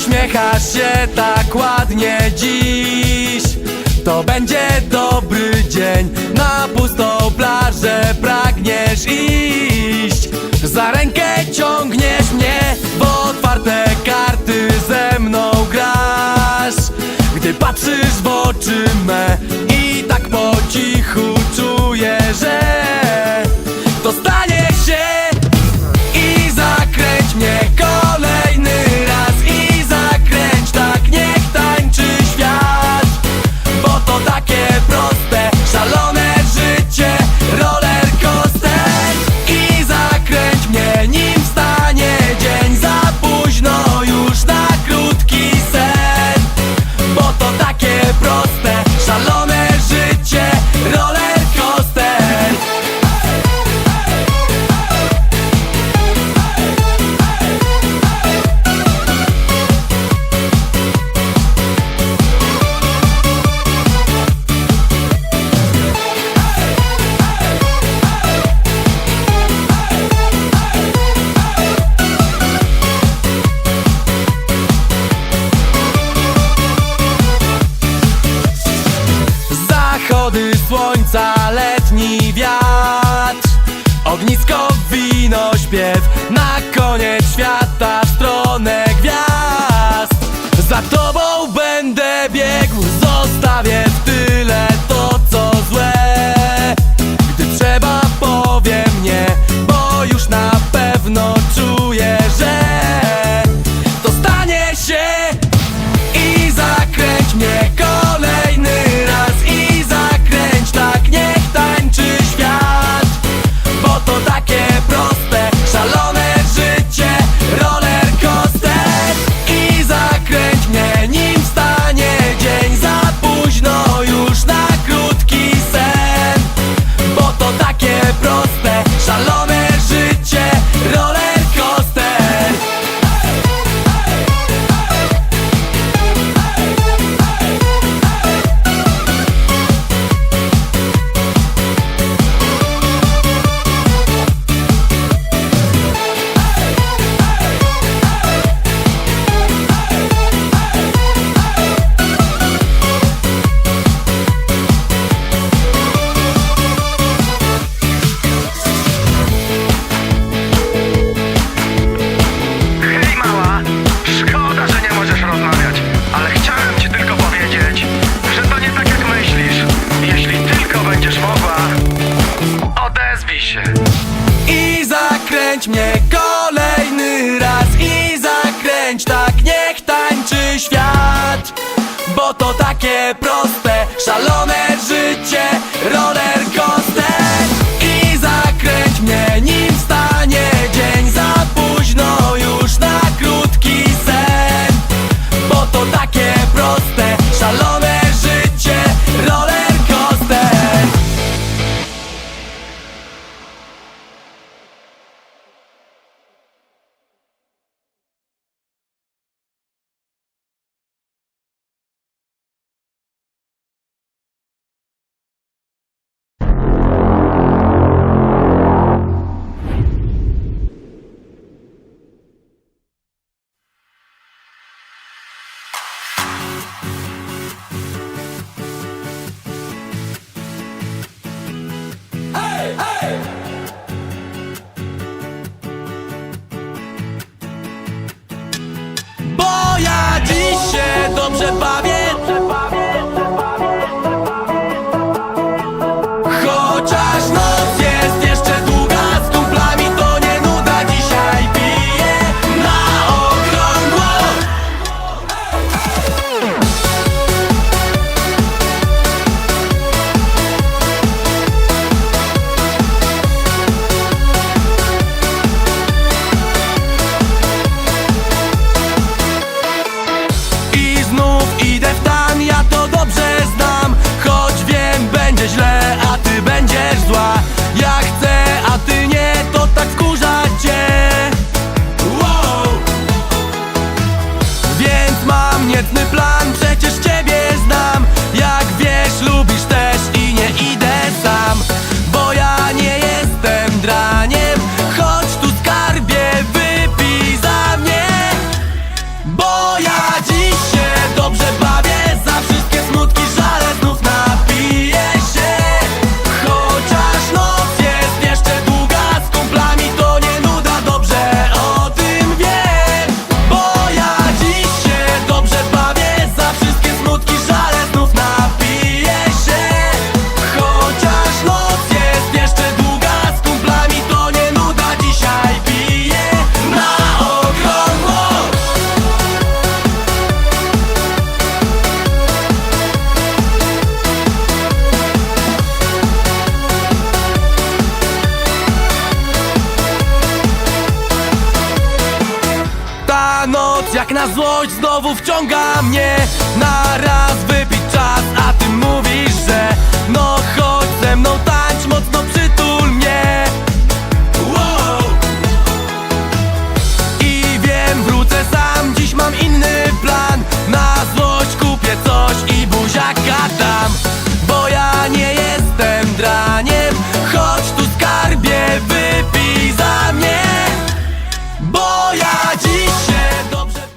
uśmiechasz się tak ładnie dziś. To będzie dobry dzień. Na pustą plażę pragniesz iść. Patrzysz w oczy me i tak słońca letni wiatr. Ognisko, wino, śpiew Na koniec świata w stronę gwiazd. Za tobą tańczy świat Bo to takie proste, szalone życie Roller coaster. าอยาก Jak na złość znowu wciąga mnie. Na raz wypić czas, a ty mówisz, że no